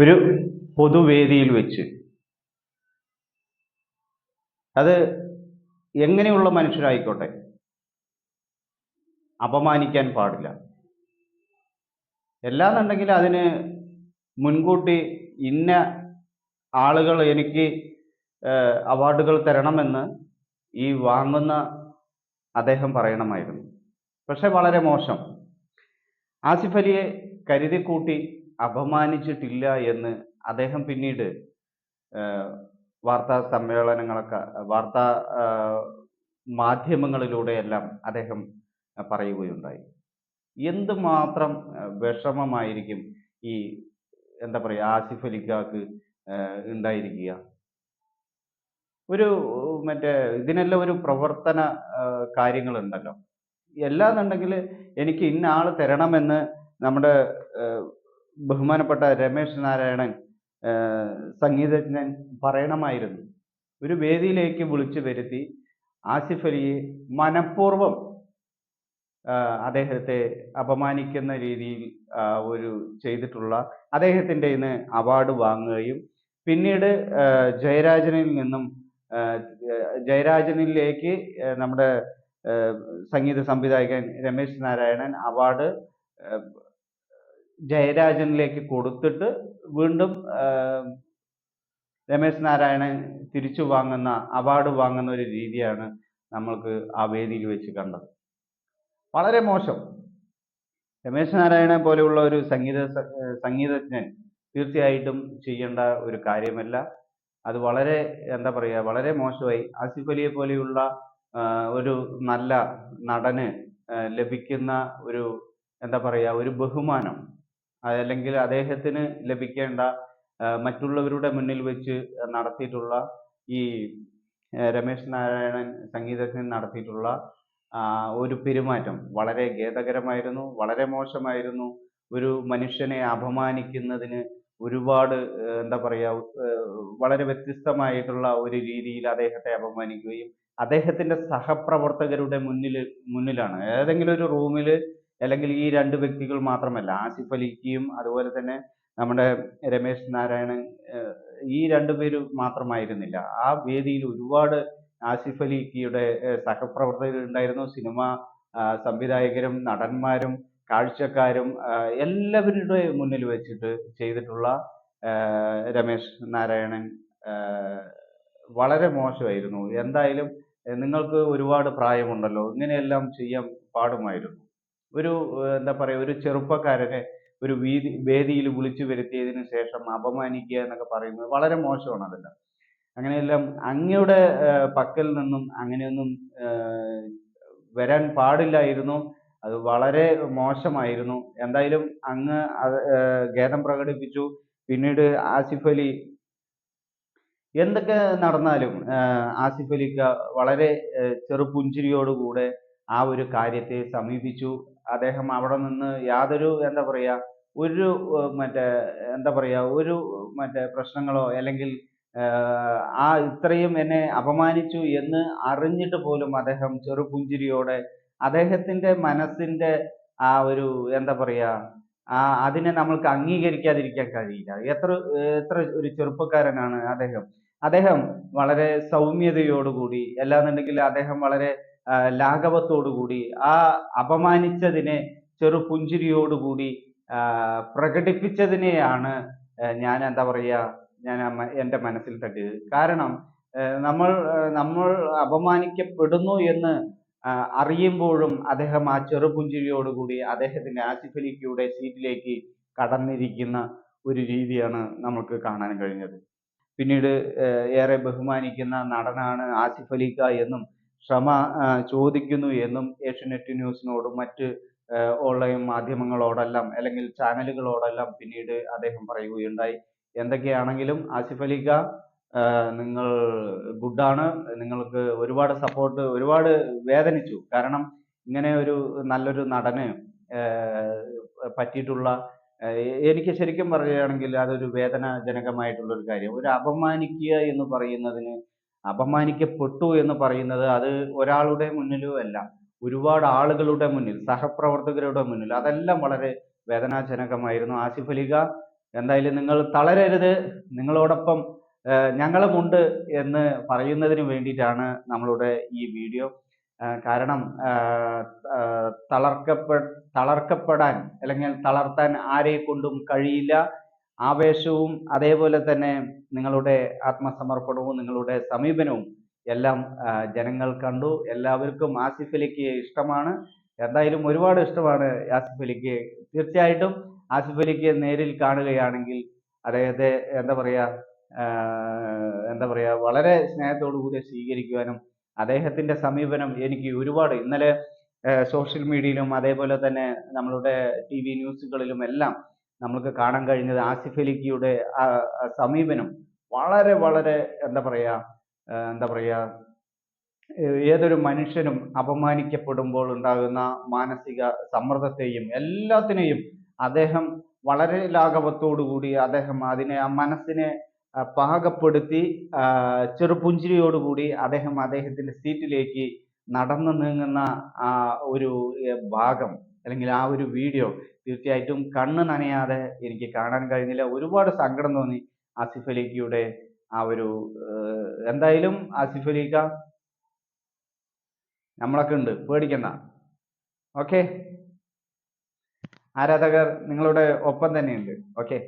ഒരു പൊതുവേദിയിൽ വെച്ച്. അത് എങ്ങനെയുള്ള മനുഷ്യരായിക്കോട്ടെ. അപമാനിക്കാൻ പാടില്ല. എല്ലാന്നുണ്ടെങ്കിൽ അതിന് മുൻകൂട്ടി ഇന്ന ആളുകൾ എനിക്ക് അവാർഡുകൾ തരണമെന്ന് ഈ വാങ്ങുന്ന അദ്ദേഹം പറയണമായിരുന്നു. പക്ഷെ വളരെ മോശം. ആസിഫ് അലിയെ കരുതിക്കൂട്ടി അപമാനിച്ചിട്ടില്ല എന്ന് അദ്ദേഹം പിന്നീട് വാർത്താ സമ്മേളനങ്ങളൊക്കെ വാർത്താ മാധ്യമങ്ങളിലൂടെയെല്ലാം അദ്ദേഹം പറയുകയുണ്ടായി. എന്തുമാത്രം വിഷമമായിരിക്കും ഈ എന്താ പറയുക ആസിഫ് അലിഖാക്ക് ഉണ്ടായിരിക്കുക? ഒരു മറ്റേ ഇതിനെല്ലാം ഒരു പ്രവർത്തന കാര്യങ്ങളുണ്ടല്ലോ. എല്ലാന്നുണ്ടെങ്കിൽ എനിക്ക് ഇന്ന ആൾ തരണമെന്ന് നമ്മുടെ ബഹുമാനപ്പെട്ട രമേശ് നാരായണൻ സംഗീതജ്ഞൻ പറയണമായിരുന്നു. ഒരു വേദിയിലേക്ക് വിളിച്ചു വരുത്തി ആസിഫ് അലിയെ മനഃപൂർവം അദ്ദേഹത്തെ അപമാനിക്കുന്ന രീതിയിൽ ഒരു ചെയ്തിട്ടുള്ള അദ്ദേഹത്തിന്റെ ഇന്ന് അവാർഡ് വാങ്ങുകയും പിന്നീട് ജയരാജനിൽ നിന്നും ജയരാജനിലേക്ക് നമ്മുടെ സംഗീത സംവിധായകൻ രമേശ് നാരായണൻ അവാർഡ് ജയരാജനിലേക്ക് കൊടുത്തിട്ട് വീണ്ടും രമേശ് നാരായണൻ തിരിച്ചു വാങ്ങുന്ന അവാർഡ് വാങ്ങുന്ന ഒരു രീതിയാണ് നമ്മൾക്ക് ആ വേദിയിൽ വെച്ച് കണ്ടത്. വളരെ മോശം. രമേശ് നാരായണനെ പോലെയുള്ള ഒരു സംഗീത സംഗീതജ്ഞൻ തീർച്ചയായിട്ടും ചെയ്യേണ്ട ഒരു കാര്യമല്ല. അത് വളരെ എന്താ പറയുക വളരെ മോശമായി. ആസിഫ് അലിയെ പോലെയുള്ള ഒരു നല്ല നടന് ലഭിക്കുന്ന ഒരു എന്താ പറയുക ഒരു ബഹുമാനം അതല്ലെങ്കിൽ അദ്ദേഹത്തിന് ലഭിക്കേണ്ട മറ്റുള്ളവരുടെ മുന്നിൽ വെച്ച് നടത്തിയിട്ടുള്ള ഈ രമേശ് നാരായണൻ സംഗീതജ്ഞൻ നടത്തിയിട്ടുള്ള ഒരു പെരുമാറ്റം വളരെ ഖേദകരമായിരുന്നു വളരെ മോശമായിരുന്നു. ഒരു മനുഷ്യനെ അപമാനിക്കുന്നതിന് ഒരുപാട് എന്താ പറയുക വളരെ വ്യത്യസ്തമായിട്ടുള്ള ഒരു രീതിയിൽ അദ്ദേഹത്തെ അപമാനിക്കുകയും അദ്ദേഹത്തിന്റെ സഹപ്രവർത്തകരുടെ മുന്നിൽ മുന്നിലാണ്. ഏതെങ്കിലും ഒരു റൂമിൽ അല്ലെങ്കിൽ ഈ രണ്ട് വ്യക്തികൾ മാത്രമല്ല ആസിഫ് അലിക്കും അതുപോലെ തന്നെ നമ്മുടെ രമേശ് നാരായണൻ ഈ രണ്ടുപേരും മാത്രമായിരുന്നില്ല. ആ വേദിയിൽ ഒരുപാട് ആസിഫ് അലിക്കിയുടെ സഹപ്രവർത്തകർ ഉണ്ടായിരുന്നു സിനിമ സംവിധായകരും നടന്മാരും കാഴ്ചക്കാരും എല്ലാവരുടെ മുന്നിൽ വെച്ചിട്ട് ചെയ്തിട്ടുള്ള രമേശ് നാരായണൻ വളരെ മോശമായിരുന്നു. എന്തായാലും നിങ്ങൾക്ക് ഒരുപാട് പ്രായമുണ്ടല്ലോ ഇങ്ങനെയെല്ലാം ചെയ്യാൻ പാടുമായിരുന്നു. ഒരു എന്താ പറയുക ഒരു ചെറുപ്പക്കാരനെ ഒരു വീതി വേദിയിൽ വിളിച്ചു വരുത്തിയതിനു ശേഷം അപമാനിക്കുക എന്നൊക്കെ പറയുന്നത് വളരെ മോശമാണ് അതെല്ലാം. അങ്ങനെയെല്ലാം അങ്ങയുടെ പക്കൽ നിന്നും അങ്ങനെയൊന്നും വരാൻ പാടില്ലായിരുന്നു. അത് വളരെ മോശമായിരുന്നു. എന്തായാലും അങ്ങ് ഖേദം പ്രകടിപ്പിച്ചു. പിന്നീട് ആസിഫ് അലി എന്തൊക്കെ നടന്നാലും ആസിഫ് അലിക്ക വളരെ ചെറുപുഞ്ചിരിയോടുകൂടെ ആ ഒരു കാര്യത്തെ സമീപിച്ചു. അദ്ദേഹം അവിടെ നിന്ന് യാതൊരു എന്താ പറയുക ഒരു മറ്റേ എന്താ പറയുക ഒരു മറ്റേ പ്രശ്നങ്ങളോ അല്ലെങ്കിൽ ആ ഇത്രയും എന്നെ അപമാനിച്ചു എന്ന് അറിഞ്ഞിട്ട് പോലും അദ്ദേഹം ചെറുപുഞ്ചിരിയോടെ അദ്ദേഹത്തിന്റെ മനസ്സിന്റെ ആ ഒരു എന്താ പറയുക ആ അതിനെ നമ്മൾക്ക് അംഗീകരിക്കാതിരിക്കാൻ കഴിയില്ല. എത്ര എത്ര ഒരു ചെറുപ്പക്കാരനാണ് അദ്ദേഹം. അദ്ദേഹം വളരെ സൗമ്യതയോടുകൂടി അല്ലാന്നുണ്ടെങ്കിൽ അദ്ദേഹം വളരെ ലാഘവത്തോടുകൂടി ആ അപമാനിച്ചതിനെ ചെറുപുഞ്ചിരിയോടുകൂടി പ്രകടിപ്പിച്ചതിനെയാണ് ഞാൻ എന്താ പറയുക ഞാൻ എന്റെ മനസ്സിൽ തട്ടിയത്. കാരണം നമ്മൾ നമ്മൾ അപമാനിക്കപ്പെടുന്നു എന്ന് അറിയുമ്പോഴും അദ്ദേഹം ആ ചെറുപുഞ്ചിരിയോടുകൂടി അദ്ദേഹത്തിന്റെ ആസിഫ് അലിക്കയുടെ സീറ്റിലേക്ക് കടന്നിരിക്കുന്ന ഒരു രീതിയാണ് നമുക്ക് കാണാൻ കഴിഞ്ഞത്. പിന്നീട് ഏറെ ബഹുമാനിക്കുന്ന നടനാണ് ആസിഫ് അലിക്ക എന്നും ക്ഷമ ചോദിക്കുന്നു എന്നും ഏഷ്യനെറ്റ് ന്യൂസിനോടും മറ്റ് ഓൺലൈൻ മാധ്യമങ്ങളോടെല്ലാം അല്ലെങ്കിൽ ചാനലുകളോടെല്ലാം പിന്നീട് അദ്ദേഹം പറയുകയുണ്ടായി. എന്തൊക്കെയാണെങ്കിലും ആസിഫ് അലിക്ക നിങ്ങൾ ഗുഡാണ്. നിങ്ങൾക്ക് ഒരുപാട് സപ്പോർട്ട് ഒരുപാട് വേദനിച്ചു. കാരണം ഇങ്ങനെ ഒരു നല്ലൊരു നടന് പറ്റിയിട്ടുള്ള എനിക്ക് ശരിക്കും പറയുകയാണെങ്കിൽ അതൊരു വേദനാജനകമായിട്ടുള്ള ഒരു കാര്യം. ഒരു അപമാനിക്കുക എന്ന് പറയുന്നതിന് അപമാനിക്കപ്പെട്ടു എന്ന് പറയുന്നത് അത് ഒരാളുടെ മുന്നിലും അല്ല. ഒരുപാട് ആളുകളുടെ മുന്നിൽ സഹപ്രവർത്തകരുടെ മുന്നിൽ അതെല്ലാം വളരെ വേദനാജനകമായിരുന്നു. ആസിഫ് അലിക എന്തായാലും നിങ്ങൾ തളരരുത്. നിങ്ങളോടൊപ്പം ഞങ്ങളുമുണ്ട് എന്ന് പറയുന്നതിന് വേണ്ടിയിട്ടാണ് നമ്മളുടെ ഈ വീഡിയോ. കാരണം തളർക്കപ്പെ തളർക്കപ്പെടാൻ അല്ലെങ്കിൽ തളർത്താൻ ആരെ കൊണ്ടും കഴിയില്ല. ആവേശവും അതേപോലെ തന്നെ നിങ്ങളുടെ ആത്മസമർപ്പണവും നിങ്ങളുടെ സമീപനവും എല്ലാം ജനങ്ങൾ കണ്ടു. എല്ലാവർക്കും ആസിഫ് അലിക്ക് ഇഷ്ടമാണ്. എന്തായാലും ഒരുപാട് ഇഷ്ടമാണ് ആസിഫ് അലിക്ക് തീർച്ചയായിട്ടും ആസിഫ് അലിക്ക് നേരിൽ കാണുകയാണെങ്കിൽ അദ്ദേഹത്തെ എന്താ പറയാ എന്താ പറയാ വളരെ സ്നേഹത്തോടു കൂടി സ്വീകരിക്കുവാനും അദ്ദേഹത്തിന്റെ സമീപനം എനിക്ക് ഒരുപാട് ഇന്നലെ സോഷ്യൽ മീഡിയയിലും അതേപോലെ തന്നെ നമ്മളുടെ ടി വി ന്യൂസുകളിലും എല്ലാം നമുക്ക് കാണാൻ കഴിഞ്ഞത് ആസിഫ് അലിക്കിയുടെ സമീപനം വളരെ വളരെ എന്താ പറയുക എന്താ പറയുക ഏതൊരു മനുഷ്യനും അപമാനിക്കപ്പെടുമ്പോൾ ഉണ്ടാകുന്ന മാനസിക സമ്മർദ്ദത്തെയും എല്ലാത്തിനെയും അദ്ദേഹം വളരെ ലാഘവത്തോടു കൂടി അദ്ദേഹം അതിനെ ആ മനസ്സിനെ പാകപ്പെടുത്തി ചെറുപുഞ്ചിരിയോടുകൂടി അദ്ദേഹം അദ്ദേഹത്തിന്റെ സീറ്റിലേക്ക് നടന്നു നീങ്ങുന്ന ആ ഒരു ഭാഗം. അല്ലെങ്കിൽ ആ ഒരു വീഡിയോ തീർച്ചയായിട്ടും കണ്ണ് നനയാതെ എനിക്ക് കാണാൻ കഴിഞ്ഞില്ല. ഒരുപാട് സങ്കടം തോന്നി ആസിഫ് അലിക്കയുടെ ആ ഒരു എന്തായാലും ആസിഫ് അലിക്ക നമ്മളൊക്കെ ഉണ്ട്. പേടിക്കണ്ട. ഓക്കെ ആരാധകർ നിങ്ങളുടെ ഒപ്പം തന്നെയുണ്ട്. ഓക്കെ